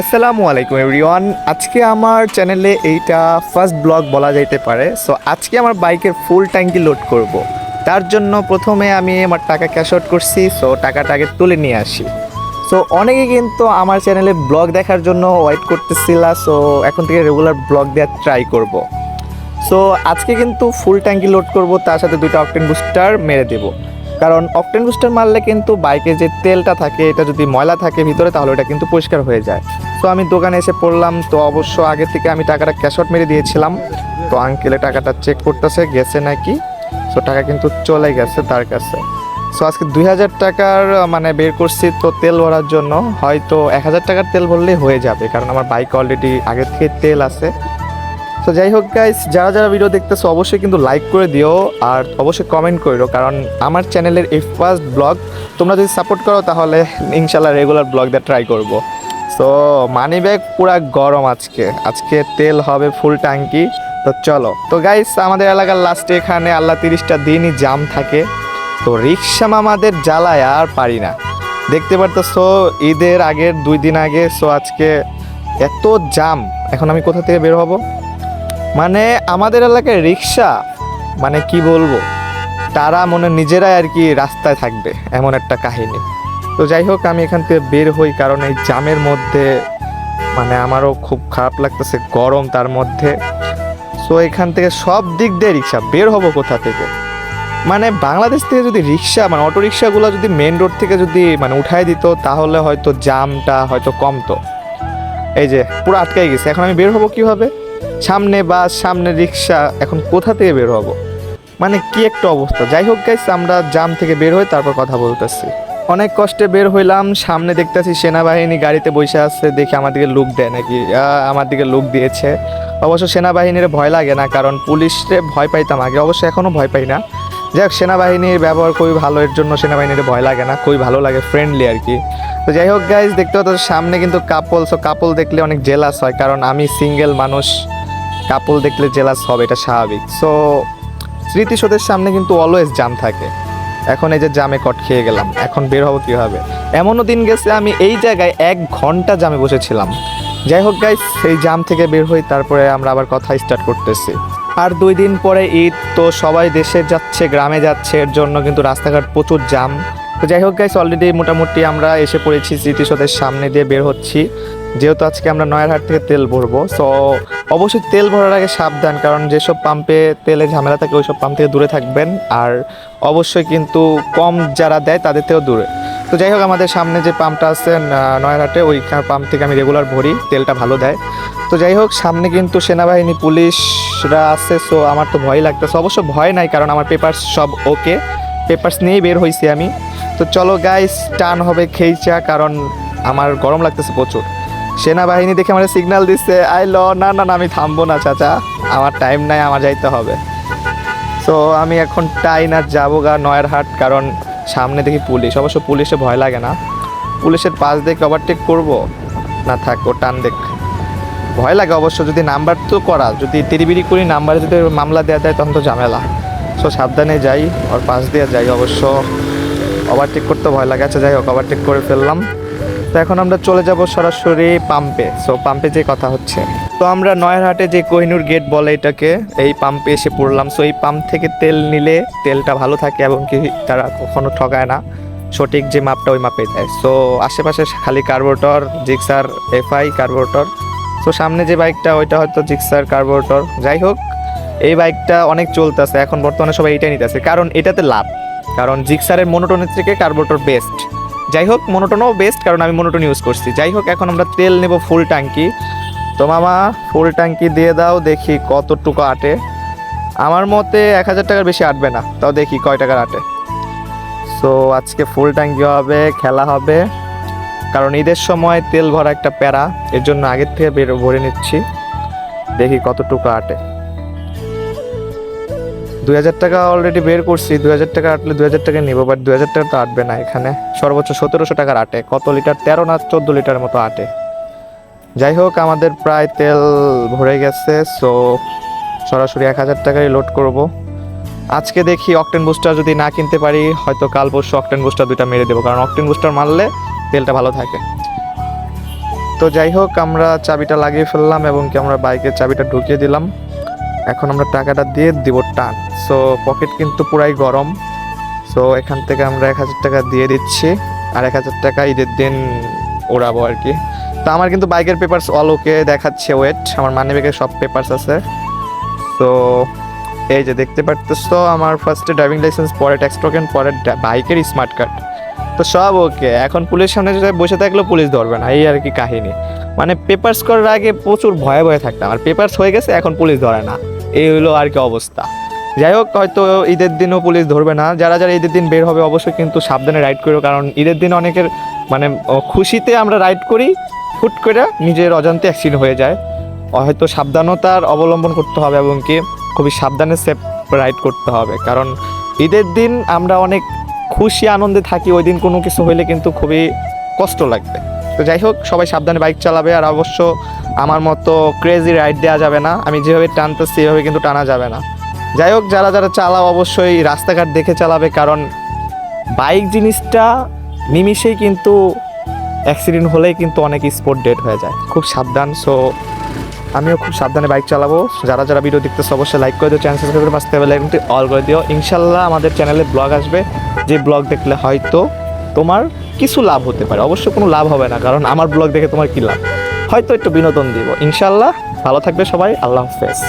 আসসালামু আলাইকুম এভরিওয়ান। আজকে আমার চ্যানেলে এইটা ফার্স্ট ব্লগ বলা যাইতে পারে। সো আজকে আমার বাইকের ফুল ট্যাঙ্কি লোড করব। তার জন্য প্রথমে আমি আমার টাকা ক্যাশ আউট করছি। সো টাকাটা আগে তুলে নিয়ে আসি। সো অনেকে কিন্তু আমার চ্যানেলে ব্লগ দেখার জন্য ওয়েট করতেছিল। সো এখন থেকে রেগুলার ব্লগ দেওয়ার ট্রাই করব। সো আজকে কিন্তু ফুল ট্যাঙ্কি লোড করব। তার সাথে দুটো অকটেন বুস্টার মেরে দেব। কারণ অকটেন বুস্টার মারলে কিন্তু বাইকে যে তেলটা থাকে, এটা যদি ময়লা থাকে ভিতরে, তাহলে ওটা কিন্তু পরিষ্কার হয়ে যায়। তো আমি দোকানে এসে পড়লাম, তো অবশ্য আগে থেকে আমি টাকাটা ক্যাশ আউট মেরে দিয়েছিলাম। তো আঙ্কেলে টাকাটা চেক করতেছে, গেছে নাকি? তো টাকা কিন্তু চলে গেছে তার কাছে। সো আজকে দুই হাজার টাকার মানে বের করছি তো তেল ভরার জন্য। হয়তো এক হাজার টাকার তেল ভরলেই হয়ে যাবে, কারণ আমার বাইক অলরেডি আগে থেকে তেল আছে। তো যাই হোক গাইস যারা যারা ভিডিও দেখতেছো, অবশ্যই কিন্তু লাইক করে দিও আর অবশ্যই কমেন্ট করো কারণ আমার চ্যানেলের এই ফার্স্ট ব্লগ তোমরা যদি সাপোর্ট করো, তাহলে ইনশাল্লাহ রেগুলার ব্লগ দিয়ে ট্রাই করব। তো মানি ব্যাগ পুরা গরম আজকে। আজকে তেল হবে ফুল ট্যাঙ্কি তো চলো। তো গাইস আমাদের এলাকার লাস্টে এখানে আল্লাহ তিরিশটা দিনই জাম থাকে। তো রিক্সা মামাদের জ্বালায় আর পারি না। দেখতে পারতেছো, ঈদের আগের দুই দিন আগে সো আজকে এত জাম। এখন আমি কোথা থেকে বের হব? মানে আমাদের এলাকায় রিক্সা মানে কি বলব, তারা মনে নিজেরাই আর কি রাস্তায় থাকবে, এমন একটা কাহিনী। তো যাই হোক, আমি এখান থেকে বের হই কারণ এই জামের মধ্যে মানে আমারও খুব খারাপ লাগতেছে গরম তার মধ্যে। সো এখান থেকে সব দিক দিয়ে রিক্সা, বের হব কোথা থেকে? মানে বাংলাদেশ থেকে যদি রিক্সা মানে অটো রিক্সাগুলো যদি মেন রোড থেকে যদি মানে উঠাই দিত, তাহলে হয়তো জামটা হয়তো কমতো। এই যে, পুরো আটকাই গেছে, এখন আমি বের হব কীভাবে? সামনে বাস সামনে রিক্সা এখন কোথা থেকে বের হব? মানে কি একটা অবস্থা? যাই হোক গাইস আমরা জাম থেকে বের হই তারপর কথা বলতেছি। অনেক কষ্টে বের হইলাম, সামনে দেখতেছি সেনাবাহিনী গাড়িতে বসে আছে, দেখি আমার দিকে লুক দেয় নাকি? আমার দিকে লুক দিয়েছে। অবশ্য সেনাবাহিনীর ভয় লাগে না, কারণ পুলিশে ভয় পাইতাম আগে, অবশ্য এখনও ভয় পাই না। যাই হোক সেনাবাহিনীর ব্যবহার খুবই ভালো, এর জন্য সেনাবাহিনীর ভয় লাগে না, খুবই ভালো লাগে ফ্রেন্ডলি আর কি। তো যাই হোক গাইজ দেখতে হতো সামনে কিন্তু কাপল সো কাপল দেখলে অনেক জেলাস হয়, কারণ আমি সিঙ্গেল মানুষ। কাপল দেখলে জেলাস হবে, এটা স্বাভাবিক। সো স্মৃতিসৌধের সামনে কিন্তু অলওয়েজ জাম থাকে। এখন এই যে জামে কট খেয়ে গেলাম, এখন বের হব কীভাবে? এমনও দিন গেছে, আমি এই জায়গায় এক ঘণ্টা জামে বসেছিলাম। যাই হোক গাইস সেই জাম থেকে বের হই, তারপরে আমরা আবার কথা স্টার্ট করতেছি। আর দুই দিন পরে ঈদ, তো সবাই দেশে যাচ্ছে, গ্রামে যাচ্ছে, এর জন্য কিন্তু রাস্তাঘাট প্রচুর জাম তো যাই হোক গাইস অলরেডি মোটামুটি আমরা এসে পড়েছি স্মৃতিসৌধের সামনে দিয়ে বের হচ্ছি। যেহেতু আজকে আমরা নয়ারহাট থেকে তেল ভরবো সো অবশ্যই তেল ভরার আগে সাবধান, কারণ যেসব পাম্পে তেলে ঝামেলা থাকে, ওইসব পাম্প থেকে দূরে থাকবেন। আর অবশ্যই কিন্তু কম যারা দেয়, তাদের থেকেও দূরে। তো যাই হোক, আমাদের সামনে যে পাম্পটা আছে নয়ারহাটে ওই পাম্প থেকে আমি রেগুলার ভরি, তেলটা ভালো দেয়। তো যাই হোক, সামনে কিন্তু সেনাবাহিনী, পুলিশরা আছে সো আমার তো ভয় লাগতেছে। অবশ্য ভয় নাই, কারণ আমার পেপারস সব ওকে পেপারস নিয়েই বের হয়েছি আমি। তো চলো গাইস টান হবে খেইচা, কারণ আমার গরম লাগতেছে প্রচুর। সেনাবাহিনী দেখে আমার সিগন্যাল দিচ্ছে, আই ল, না না না, আমি থামবো না, চাচা। আমার টাইম নাই, আমার যাইতে হবে। তো আমি এখন টাইন আর যাব গা নয়ারহাট, কারণ সামনে দেখি পুলিশ। অবশ্য পুলিশে ভয় লাগে না। পুলিশের পাশ দেখে ওভারটেক করব? না থাক টান দেখ। ভয় লাগে অবশ্য, যদি নাম্বার তো করা, যদি তিরিবিরি করি নাম্বারে যদি মামলা দেওয়া দেয়, তখন তো ঝামেলা। সো সাবধানে যাই, ওর পাশ দিয়ে যাই অবশ্য। ওভারটেক করতে ভয় লাগে। আচ্ছা যাই হোক ওভারটেক করে ফেললাম। তো এখন আমরা চলে যাব সরাসরি পাম্পে সো পাম্পে যে কথা হচ্ছে। তো আমরা নয়ারহাটে যে কোহিনুর গেট বলে এটাকে, এই পাম্পে এসে পড়লাম। সো এই পাম্প থেকে তেল নিলে তেলটা ভালো থাকে এবং কি তারা কখনো ঠকায় না। সঠিক যে মাপটা ওই মাপে দেয়। সো আশেপাশে খালি carburettor Gixxer FI carburettor so সামনে যে বাইকটা ওইটা হয়তো জিক্সার কার্বোরেটর যাই হোক এই বাইকটা অনেক চলতেছে। এখন বর্তমানে সবাই এইটাই নিতেছে। কারণ এটাতে লাভ। কারণ জিক্সারের মনোটনের থেকে কার্বোরেটর বেস্ট যাই হোক মনোটনও বেস্ট কারণ আমি মনোটন ইউজ করছি। যাই হোক এখন আমরা তেল নেব ফুল ট্যাঙ্কি তো মামা ফুল ট্যাঙ্কি দিয়ে দাও, দেখি কতটুকু আটে। আমার মতে এক হাজার টাকার বেশি আটবে না, তাও দেখি কয় টাকার আটে। সো আজকে ফুল ট্যাঙ্কি হবে, খেলা হবে। কারণ ঈদের সময় তেল ভরা একটা প্যারা, এর জন্য আগের থেকে ভরে নিচ্ছি। দেখি কতটুকু আটে। দুই হাজার টাকা অলরেডি বের করছি, দুই হাজার টাকা আটলে দুই হাজার টাকা নিবো বাট দুই হাজার টাকা তো আটবে না এখানে। সর্বোচ্চ সতেরোশো টাকার আটে, কত লিটার? তেরো না চোদ্দ লিটার মতো আটে। যাই হোক, আমাদের প্রায় তেল ভরে গেছে সো সরাসরি এক হাজার টাকায় লোড করব। আজকে দেখি অকটেন বুস্টার যদি না কিনতে পারি, হয়তো কাল পরশু অকটেন বুস্টার দুইটা মেরে দেবো, কারণ অকটেন বুস্টার মারলে তেলটা ভালো থাকে। তো যাই হোক, আমরা চাবিটা লাগিয়ে ফেললাম এবং কি আমরা বাইকের চাবিটা ঢুকিয়ে দিলাম। এখন আমরা টাকাটা দিয়ে দিব টান। সো পকেট কিন্তু পুরাই গরম। সো এখান থেকে আমরা এক হাজার টাকা দিয়ে দিচ্ছি। আর এক হাজার টাকা ঈদের দিন ওড়াবো আর কি। তো আমার কিন্তু বাইকের পেপারস অল ওকে দেখাচ্ছে ওয়েট আমার মানি ব্যাগের সব পেপারস আছে। তো এই যে দেখতে পারতেছো, আমার ফার্স্টে ড্রাইভিং লাইসেন্স পরে ট্যাক্স টোকেন পরে বাইকের স্মার্ট কার্ড তো সব ওকে এখন পুলিশ সামনে বসে থাকলেও পুলিশ ধরবে না। এই আর কি কাহিনী। মানে পেপার্স করার আগে প্রচুর ভয়ে ভয়ে থাকতাম। আর পেপার্স হয়ে গেছে, এখন পুলিশ ধরে না। এই হলো আর কি অবস্থা। যাই হোক, হয়তো ঈদের দিনও পুলিশ ধরবে না। যারা যারা ঈদের দিন বের হবে অবশ্যই কিন্তু সাবধানে রাইড করো, কারণ ঈদের দিন অনেকের মানে খুশিতে আমরা রাইড করি, হুট করে নিজের অজান্তে অ্যাক্সিডেন্ট হয়ে যায়। হয়তো সাবধানতার অবলম্বন করতে হবে এবং কি খুবই সাবধানে সেফ রাইড করতে হবে। কারণ ঈদের দিন আমরা অনেক খুশি, আনন্দে থাকি, ওই দিন কোনো কিছু হইলে কিন্তু খুবই কষ্ট লাগবে। তো যাই হোক, সবাই সাবধানে বাইক চালাবে আর অবশ্য আমার মতো ক্রেজি রাইড দেওয়া যাবে না। আমি যেভাবে টানতেছি সেভাবে কিন্তু টানা যাবে না। যাই হোক, যারা যারা চালাও, অবশ্যই রাস্তাঘাট দেখে চালাবে, কারণ বাইক জিনিসটা নিমিষেই কিন্তু অ্যাক্সিডেন্ট হলেই কিন্তু অনেক স্পট ডেট হয়ে যায়। খুব সাবধান সো আমিও খুব সাবধানে বাইক চালাবো। যারা যারা ভিডিও দেখতেছে, অবশ্যই লাইক করে দিও চ্যানেল সাবস্ক্রাইব করে পাশে বেল আইকনটি অল করে দিও। ইনশাল্লাহ আমাদের চ্যানেলে ব্লগ আসবে। যে ব্লগ দেখলে হয়তো তোমার কিছু লাভ হতে পারে। অবশ্য কোনো লাভ হবে না, কারণ আমার ব্লগ দেখে তোমার কি লাভ? হয়তো একটু বিনোদন দিব। ইনশাল্লাহ ভালো থাকবে সবাই। আল্লাহ হাফেজ।